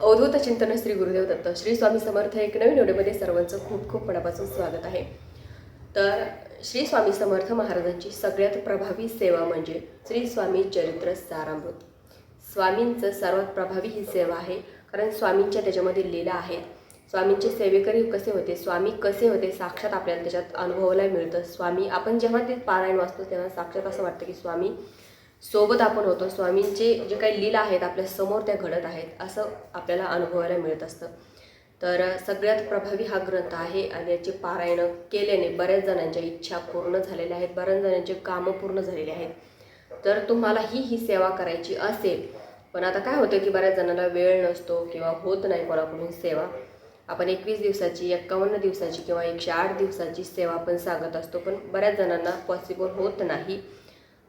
अवधूत चिंतन श्री गुरुदेव दत्त श्री स्वामी समर्थ एक नवीन व्हिडिओमध्ये सर्वांचं खूप खूप मनापासून स्वागत आहे. तर श्री स्वामी समर्थ महाराजांची सगळ्यात प्रभावी सेवा म्हणजे श्री स्वामी चरित्र सारामृत. स्वामींचं सर्वात प्रभावी ही सेवा आहे कारण स्वामींच्या त्याच्यामध्ये लीला आहेत. स्वामींचे सेवेकरी कसे होते स्वामी कसे होते साक्षात आपल्याला त्याच्यात अनुभवायला मिळतं. स्वामी आपण जेव्हा ते पारायण वाचतो तेव्हा साक्षात असं वाटतं की स्वामी सोबत आपण होतो स्वामींचे जे काही लीला आहेत आपल्यासमोर त्या घडत आहेत असं आपल्याला अनुभवायला मिळत असतं. तर सगळ्यात प्रभावी हा ग्रंथ आहे आणि याचे पारायण केल्याने बऱ्याच जणांच्या इच्छा पूर्ण झालेल्या आहेत बऱ्याच जणांचे कामं पूर्ण झालेली आहेत. तर तुम्हाला ही ही सेवा करायची असेल पण आता काय होतं की बऱ्याच जणांना वेळ नसतो किंवा होत नाही कोणाकडून सेवा. आपण एकवीस दिवसाची एक्कावन्न दिवसाची किंवा एकशे आठ दिवसाची सेवा आपण सांगत असतो पण बऱ्याच जणांना पॉसिबल होत नाही.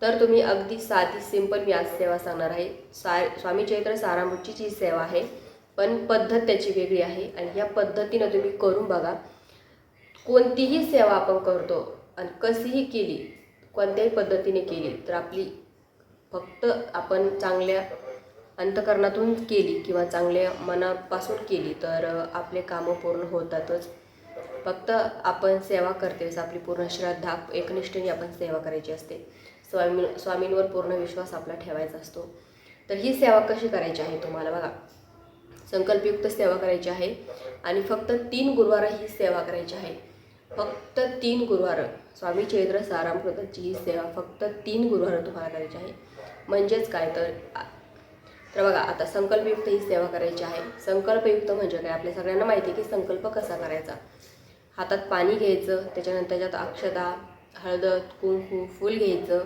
तर तुम्ही अगदी साधी सिंपल मी आज सेवा सांगणार आहे. सा स्वामी चैत्र सारामृतची जी सेवा आहे पण पद्धत त्याची वेगळी आहे आणि ह्या पद्धतीनं तुम्ही करून बघा कोणतीही सेवा आपण करतो आणि कशीही केली कोणत्याही पद्धतीने केली तर आपली फक्त आपण चांगल्या अंतकरणातून केली किंवा चांगल्या मनापासून केली तर आपले कामं पूर्ण होतातच. फक्त आपण सेवा करतेच आपली पूर्ण श्रद्धा एकनिष्ठेने आपण सेवा करायची असते. स्वामी स्वामींवर पूर्ण विश्वास आपला ठेवायचा असतो. तर ही सेवा कशी करायची आहे तुम्हाला बघा. संकल्पयुक्त सेवा करायची आहे आणि फक्त तीन गुरुवारं ही सेवा करायची आहे. फक्त तीन गुरुवारं. स्वामी चैत्र सारामकृताची ही सेवा फक्त तीन गुरुवारं तुम्हाला करायची आहे. म्हणजेच काय? तर तर बघा आता संकल्पयुक्त ही सेवा करायची आहे. संकल्पयुक्त म्हणजे काय? आपल्या सगळ्यांना माहिती आहे की संकल्प कसा करायचा? हातात पाणी घ्यायचं त्याच्यानंतर त्याच्यात अक्षता हळद कुंकू फूल घ्यायचं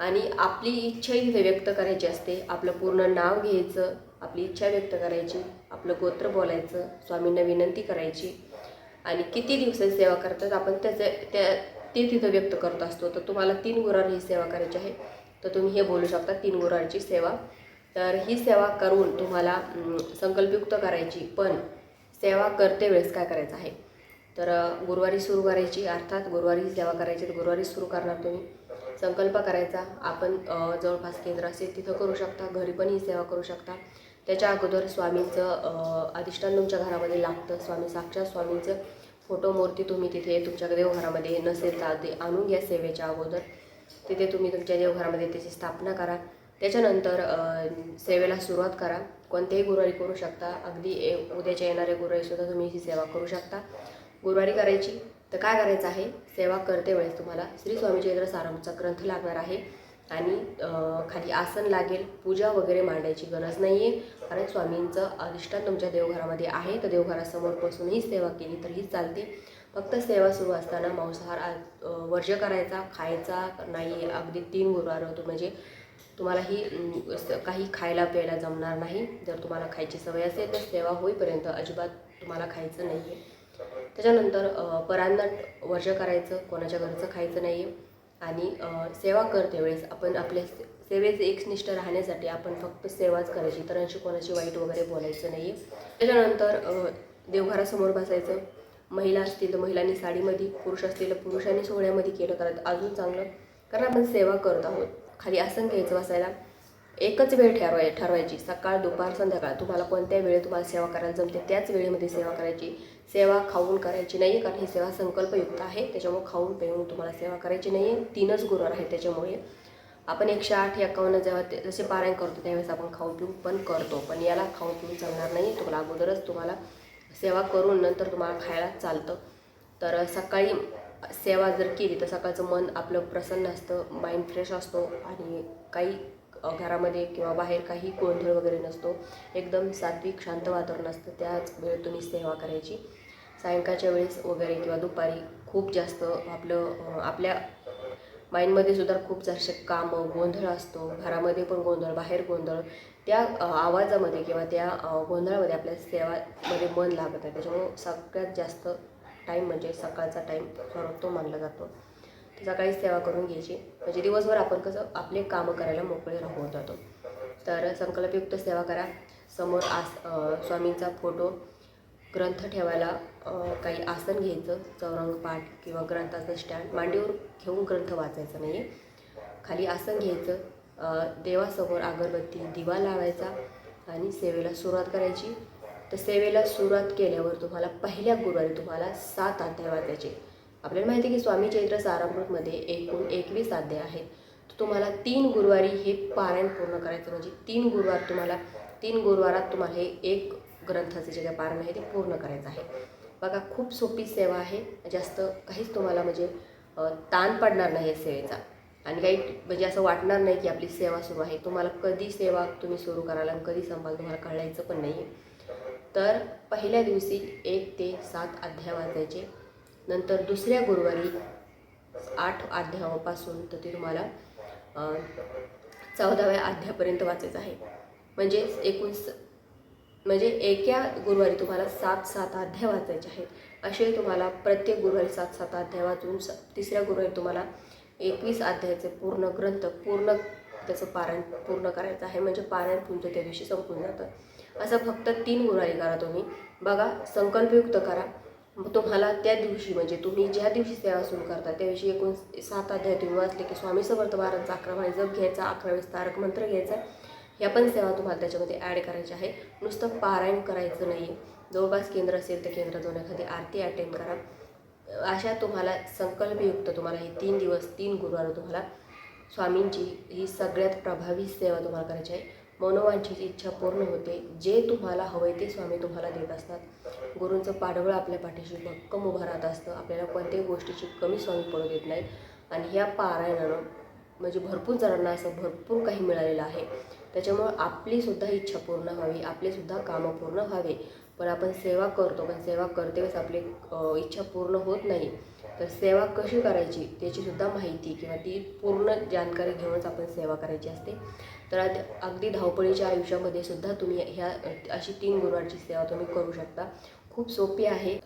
आणि आपली इच्छा इथे व्यक्त करायची असते. आपलं पूर्ण नाव घ्यायचं आपली इच्छा व्यक्त करायची आपलं गोत्र बोलायचं स्वामींना विनंती करायची. आणि किती दिवसाची सेवा करतात आपण त्याचं त्या ते तिथं व्यक्त करत असतो. तर तुम्हाला तीन गुरार ही सेवा करायची आहे. तर तुम्ही हे बोलू शकता तीन गुरारची सेवा. तर ही सेवा करून तुम्हाला संकल्पयुक्त करायची. पण सेवा करते वेळेस काय करायचं आहे? तर गुरुवारी सुरू करायची अर्थात गुरुवारी सेवा करायची तर गुरुवारी सुरू करणार तुम्ही. संकल्प करायचा. आपण जवळपास केंद्र असेल तिथं करू शकता घरी पण ही सेवा करू शकता. त्याच्या अगोदर स्वामींचं अधिष्ठान तुमच्या घरामध्ये लागतं. स्वामी साक्षात स्वामींचं फोटो मूर्ती तुम्ही तिथे तुमच्या देवघरामध्ये नसेल तर ते आणून घ्या सेवेच्या अगोदर. तिथे तुम्ही तुमच्या देवघरामध्ये त्याची स्थापना करा. त्याच्यानंतर सेवेला सुरुवात करा. कोणत्याही गुरुवारी करू शकता. अगदी ए उद्याच्या येणाऱ्या गुरुवारीसुद्धा तुम्ही ही सेवा करू शकता. गुरुवारी करायची तर काय करायचं आहे? सेवा करते वेळेस तुम्हाला. श्री स्वामीचंद्र सारामचा ग्रंथ लागणार आहे. आणि खाली आसन लागेल. पूजा वगैरे मांडायची गरज नाही आहे कारण स्वामींचं अधिष्ठान तुमच्या देवघरामध्ये आहे. तर देवघरासमोर बसूनही सेवा केली तरीही चालते. फक्त सेवा सुरू असताना मांसाहार वर्ज करायचा खायचा नाही अगदी तीन गुरुवार होतो. म्हणजे तुम्हाला ही स- काही खायला प्यायला जमणार नाही. जर तुम्हाला खायची सवय असेल तर सेवा होईपर्यंत अजिबात तुम्हाला खायचं नाही आहे त्याच्यानंतर परांना वर्ज करायचं कोणाच्या घरचं खायचं नाही आहे आणि सेवा करते वेळेस. आपण आपल्या से- सेवेचे एकनिष्ठ राहण्यासाठी आपण फक्त सेवाच करायची. इतरांशी कोणाची वाईट वगैरे बोलायचं नाही आहे त्याच्यानंतर देवघरासमोर बसायचं. महिला असतील तर महिलांनी साडीमध्ये पुरुष असतील तर पुरुषांनी सोहळ्यामध्ये केलं. तर अजून चांगलं कारण आपण सेवा करत आहोत. खाली आसन घ्यायचं बसायला. एकच वेळ ठरवाय ठरवायची. सकाळ दुपार संध्याकाळ. तुम्हाला कोणत्या वेळेत तुम्हाला सेवा करायला जमते त्याच वेळेमध्ये सेवा करायची. सेवा खाऊन करायची नाही कारण ही सेवा संकल्पयुक्त आहे. त्याच्यामुळे खाऊन पिऊन तुम्हाला सेवा करायची नाही आहे तीनच गुरुवार आहे त्याच्यामुळे. आपण एकशे आठ एकावन्न जेव्हा ते जसे पारायण करतो त्यावेळेस आपण खाऊन पिऊन पण करतो. पण याला खाऊन पिऊन चालणार नाही तुम्हाला अगोदरच तुम्हाला सेवा करून नंतर तुम्हाला खायला चालतं. तर सकाळी सेवा जर केली तर सकाळचं मन आपलं प्रसन्न असतं माइंड फ्रेश असतो आणि काही घरामध्ये किंवा बाहेर काही गोंधळ वगैरे नसतो. एकदम सात्विक शांत वातावरण असतं. त्याच वेळेत तुम्ही सेवा करायची. सायंकाळच्या वेळेस वगैरे किंवा दुपारी खूप जास्त आपलं आपल्या माइंडमध्ये सुद्धा खूप जास्त कामं गोंधळ असतो. घरामध्ये पण गोंधळ बाहेर गोंधळ. त्या आवाजामध्ये किंवा त्या गोंधळामध्ये आपल्या सेवामध्ये मन लागत आहे. त्याच्यामुळं सगळ्यात जास्त टाईम म्हणजे सकाळचा टाईम सर्वोत्तम मानला जातो. सकाळी सेवा करून घ्यायची. म्हणजे दिवसभर आपण कसं आपले कामं करायला मोकळे राहून जातो. तर संकल्पयुक्त सेवा करा. समोर आस स्वामींचा फोटो. ग्रंथ ठेवायला काही आसन घ्यायचं. चौरंग पाठ किंवा ग्रंथाचं स्टँड मांडीवर घेऊन ग्रंथ वाचायचा नाही आहे खाली आसन घ्यायचं. देवासमोर अगरबत्ती दिवा लावायचा आणि सेवेला सुरुवात करायची. तर सेवेला सुरुवात केल्यावर तुम्हाला पहिल्या गुरुवारी तुम्हाला सात अध्याय वाचायचे. आपल्याला माहिती आहे की स्वामी चैत्र सारामृतमध्ये एकूण एकवीस अध्याय आहेत. तर तुम्हाला तीन गुरुवारी हे पारायण पूर्ण करायचं म्हणजे तीन गुरुवार तुम्हाला तीन गुरुवारात तुम्हाला हे एक ग्रंथाचे जे काही पारायण आहे ते पूर्ण करायचं आहे. बघा खूप सोपी सेवा आहे. जास्त काहीच तुम्हाला म्हणजे ताण पडणार नाही या सेवेचा. आणि काही म्हणजे असं वाटणार नाही की आपली सेवा सुरू आहे. तुम्हाला कधी सेवा तुम्ही सुरू कराल आणि कधी संपाल तुम्हाला कळायचं पण नाही आहे तर पहिल्या दिवशी एक ते सात अध्याय वाचायचे. नंतर दुसऱ्या गुरुवारी आठ अध्यायापासून तर ते तुम्हाला चौदाव्या अध्यायापर्यंत वाचायचं आहे. म्हणजे एकूण स म्हणजे एका गुरुवारी तुम्हाला सात सात अध्याय वाचायचे आहेत. असे तुम्हाला प्रत्येक गुरुवारी सात सात अध्याय वाचून स तिसऱ्या गुरुवारी तुम्हाला एकवीस अध्यायाचे पूर्ण ग्रंथ पूर्ण त्याचं पारायण पूर्ण करायचं आहे. म्हणजे पारायण तुमचं त्या दिवशी संपून जातं. असं फक्त तीन गुरुवारी करा तुम्ही. बघा संकल्पयुक्त करा. तुम्हाला त्या दिवशी म्हणजे तुम्ही ज्या दिवशी सेवा सुरू करता त्या दिवशी एकूण सात अध्याय तुम्ही वाचले की स्वामी समर्थ महाराजांचा अकरा माळी जप घ्यायचा अकरा वेळेस तारक मंत्र घ्यायचा ह्या पण सेवा तुम्हाला त्याच्यामध्ये ॲड करायच्या आहे. नुसतं पारायण करायचं नाही जवळपास केंद्र असेल तर केंद्रात जाऊन एखादी आरती अटेंड करा. अशा तुम्हाला संकल्पयुक्त तुम्हाला हे तीन दिवस तीन गुरुवार तुम्हाला स्वामींची ही सगळ्यात प्रभावी सेवा तुम्हाला करायची आहे. मनोवांछित इच्छा पूर्ण होते. जे तुम्हाला हवंय ते स्वामी तुम्हाला देत असतात. गुरूंचं पाडवळ आपल्या पाठीशी भक्कम उभं राहत असतं. आपल्याला कोणत्याही गोष्टीची कमी स्वामी पडू देत नाहीत. आणि ह्या पारायणानं म्हणजे भरपूर जणांना असं भरपूर काही मिळालेलं आहे. त्याच्यामुळं आपलीसुद्धा इच्छा पूर्ण व्हावी. आपलेसुद्धा कामं पूर्ण व्हावे. पण आपण सेवा करतो. पण सेवा करते वेळेस आपली इच्छा पूर्ण होत नाही. तर सेवा कशी करायची त्याचीसुद्धा माहिती किंवा ती पूर्ण जानकारी घेऊनच आपण सेवा करायची असते. तर अगदी धावपळीच्या आयुष्यामध्ये सुद्धा तुम्ही ह्या अशी तीन गुरुवारची सेवा तुम्ही करू शकता. खूप सोपी आहे.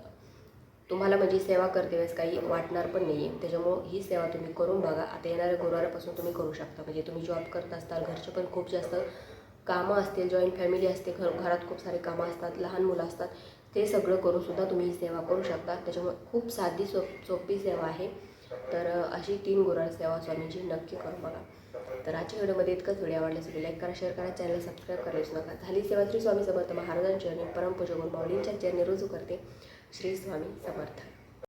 तुम्हाला म्हणजे सेवा करते वेळेस काही वाटणार पण नाही आहे त्याच्यामुळं ही सेवा तुम्ही करून बघा. आता येणाऱ्या गुरुवारापासून तुम्ही करू शकता. म्हणजे तुम्ही जॉब करत असताल घरचे पण खूप जास्त कामं असतील जॉईंट फॅमिली असते घर घरात खूप सारे कामं असतात लहान मुलं असतात. ते सगळं करून सुद्धा तुम्ही ही सेवा करू शकता. त्याच्यामुळे खूप साधी सोप सोपी सेवा आहे. तर अशी तीन गुराळ सेवा स्वामींची नक्की करू बघा. तर आजच्या व्हिडिओमध्ये इतकंच. व्हिडिओ आवडल्यास व्हिडिओ लाईक करा शेअर करा चॅनल सबस्क्राईब करायला नका. झाली सेवा श्री स्वामी समर्थ महाराजांची आणि परमपूज्य गुरु माऊलींच्या चरणी रुजू करते. श्री स्वामी समर्थ.